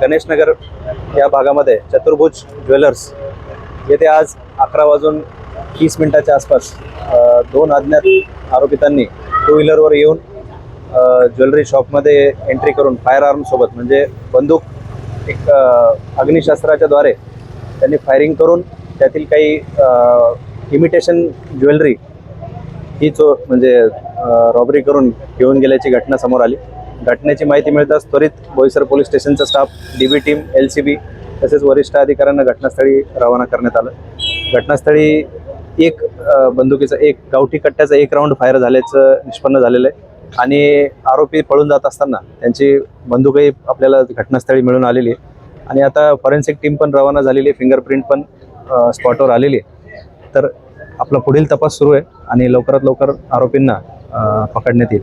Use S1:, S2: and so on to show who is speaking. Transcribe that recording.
S1: गणेशनगर या भागामध्ये चतुर्भुज ज्वेलर्स येथे आज अकरा वाजून तीस मिनिटाच्या आसपास दोन अज्ञात आरोपितांनी टू व्हीलरवर येऊन ज्वेलरी शॉपमध्ये एंट्री करून फायर आर्मसोबत म्हणजे बंदूक एक अग्निशास्त्राच्या द्वारे त्यांनी फायरिंग करून त्यातील काही इमिटेशन ज्वेलरी ही चो म्हणजे रॉबरी करून घेऊन गेल्याची घटना समोर आली. घटनेची माहिती मिळताच त्वरित बोईसर पोलीस स्टेशनचा staff D B team L C B तसेच वरिष्ठ अधिकाऱ्यांना घटनास्थळी रवाना करण्यात आलं. घटनास्थळी एक बंदुकीचा एक गावठी कट्ट्याचा एक राऊंड फायर झाल्याचं निष्पन्न झालेलं आहे. आणि आरोपी पळून जात असताना त्यांची बंदूकही आपल्याला घटनास्थळी मिळून आलेली आहे. आणि आता फॉरेन्सिक टीम पण रवाना झालेली आहे फिंगरप्रिंट पण स्पॉटवर आलेली आहे. तर आपला पुढील तपास सुरू आहे आणि लवकरात लवकर आरोपींना पकडण्यात येईल.